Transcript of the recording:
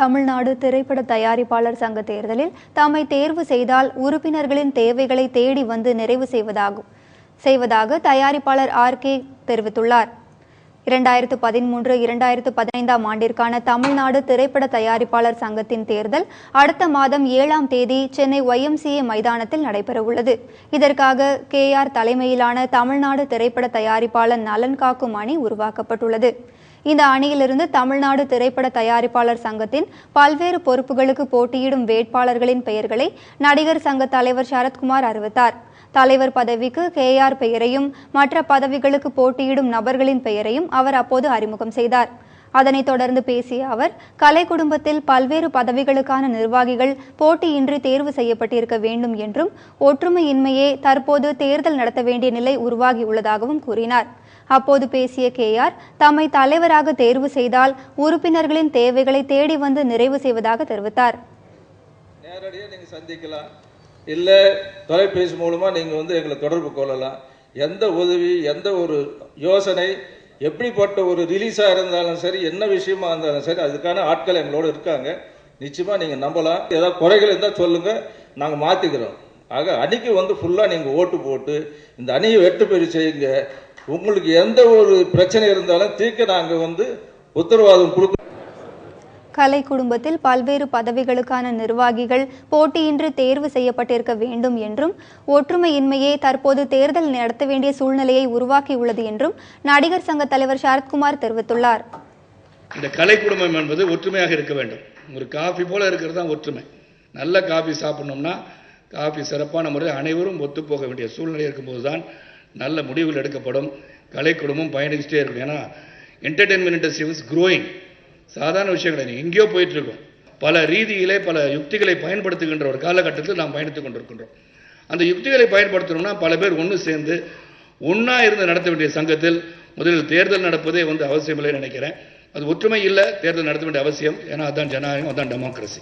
தமிழ்நாடு திரைப்பட தயாரிப்பாளர் சங்க தேர்தலில் தம்மை தேர்வு செய்தால் உறுப்பினர்களின் தேவைகளை தேடி வந்து நிறைவு செய்வதாகும். செய்வதாக தயாரிப்பாளர் ஆர் கே தெரிவித்துள்ளார். இரண்டாயிரத்து பதிமூன்று இரண்டாயிரத்து பதினைந்தாம் ஆண்டிற்கான தமிழ்நாடு திரைப்பட தயாரிப்பாளர் சங்கத்தின் தேர்தல் அடுத்த மாதம் ஏழாம் தேதி சென்னை ஒய்எம்சிஏ மைதானத்தில் நடைபெறவுள்ளது. இதற்காக கே ஆர் தலைமையிலான தமிழ்நாடு திரைப்பட தயாரிப்பாளர் நலன் காக்கும் அணி உருவாக்கப்பட்டுள்ளது. இந்த அணியிலிருந்து தமிழ்நாடு திரைப்பட தயாரிப்பாளர் சங்கத்தின் பல்வேறு பொறுப்புகளுக்கு போட்டியிடும் வேட்பாளர்களின் பெயர்களை நடிகர் சங்க தலைவர் சரத்குமார் அறிவித்தார். தலைவர் பதவிக்கு கே ஆர் பெயரையும் மற்ற பதவிகளுக்கு போட்டியிடும் நபர்களின் பெயரையும் அவர் அப்போது அறிமுகம் செய்தார். அதனைத் தொடர்ந்து பேசிய அவர் கலை குடும்பத்தில் பல்வேறு பதவிகளுக்கான நிர்வாகிகள் போட்டியின்றி தேர்வு செய்யப்பட்டிருக்க வேண்டும் என்றும் ஒற்றுமையின்மையே தற்போது தேர்தல் நடத்த வேண்டிய நிலை உருவாகியுள்ளதாகவும் கூறினார். அப்போது பேசிய கே ஆர் தம்மை தலைவராக தேர்வு செய்தால் உறுப்பினர்களின் தேவைகளை தேடி வந்து நிறைவு செய்வதாக தெரிவித்தார். நேரடியாக நீங்கள் சந்திக்கலாம். இல்லை தொலைபேசி மூலமாக நீங்கள் வந்து எங்களை தொடர்பு கொள்ளலாம். எந்த உதவி எந்த ஒரு யோசனை எப்படிப்பட்ட ஒரு ரிலீஸாக இருந்தாலும் சரி என்ன விஷயமா இருந்தாலும் சரி அதுக்கான ஆட்கள் எங்களோட இருக்காங்க. நிச்சயமாக நீங்கள் நம்பலாம். ஏதாவது குறைகள் இருந்தால் சொல்லுங்கள் நாங்கள் மாற்றிக்கிறோம் ஆக அணிக்கு வந்து ஃபுல்லாக நீங்கள் ஓட்டு போட்டு இந்த அணியை வெட்டு பெறி செய்யுங்க. உங்களுக்கு எந்த ஒரு பிரச்சனை இருந்தாலும் தீர்க்க நாங்கள் வந்து உத்தரவாதம் கொடுக்க கலை குடும்பத்தில் பல்வேறு பதவிகளுக்கான நிர்வாகிகள் போட்டியின்றி தேர்வு செய்யப்பட்டிருக்க வேண்டும் என்றும் ஒற்றுமையின்மையே தற்போது தேர்தல் நடத்த வேண்டிய சூழ்நிலையை உருவாக்கியுள்ளது என்றும் நடிகர் சங்க தலைவர் சரத்குமார் தெரிவித்துள்ளார். இந்த கலை குடும்பம் என்பது ஒற்றுமையாக இருக்க வேண்டும். ஒரு காஃபி போல இருக்கிறது தான் ஒற்றுமை. நல்ல காஃபி சாப்பிடணும்னா காஃபி சிறப்பான முறையில் அனைவரும் ஒத்துப்போக வேண்டிய சூழ்நிலை இருக்கும்போது தான் நல்ல முடிவுகள் எடுக்கப்படும். கலை குடும்பம் பயணிச்சுட்டே இருக்கும். ஏன்னா என்டர்டெயின்மெண்ட் இண்டஸ்ட்ரி இஸ் க்ரோயிங் சாதாரண விஷயம் கிடையாது எங்கேயோ போயிட்டு இருக்கோம் பல ரீதியிலே பல யுக்திகளை பயன்படுத்துகின்ற ஒரு காலகட்டத்தில் நாம் பயணித்துக் கொண்டிருக்கின்றோம். அந்த யுக்திகளை பயன்படுத்தணும்னா பல பேர் ஒன்று சேர்ந்து ஒன்றா இருந்து நடத்த வேண்டிய சங்கத்தில் முதலில் தேர்தல் நடப்பதே வந்து அவசியமில்லை நினைக்கிறேன். அது ஒற்றுமை இல்லை தேர்தல் நடத்த வேண்டிய அவசியம். ஏன்னா அதுதான் ஜனநாயகம் அதுதான் டெமோக்ரஸி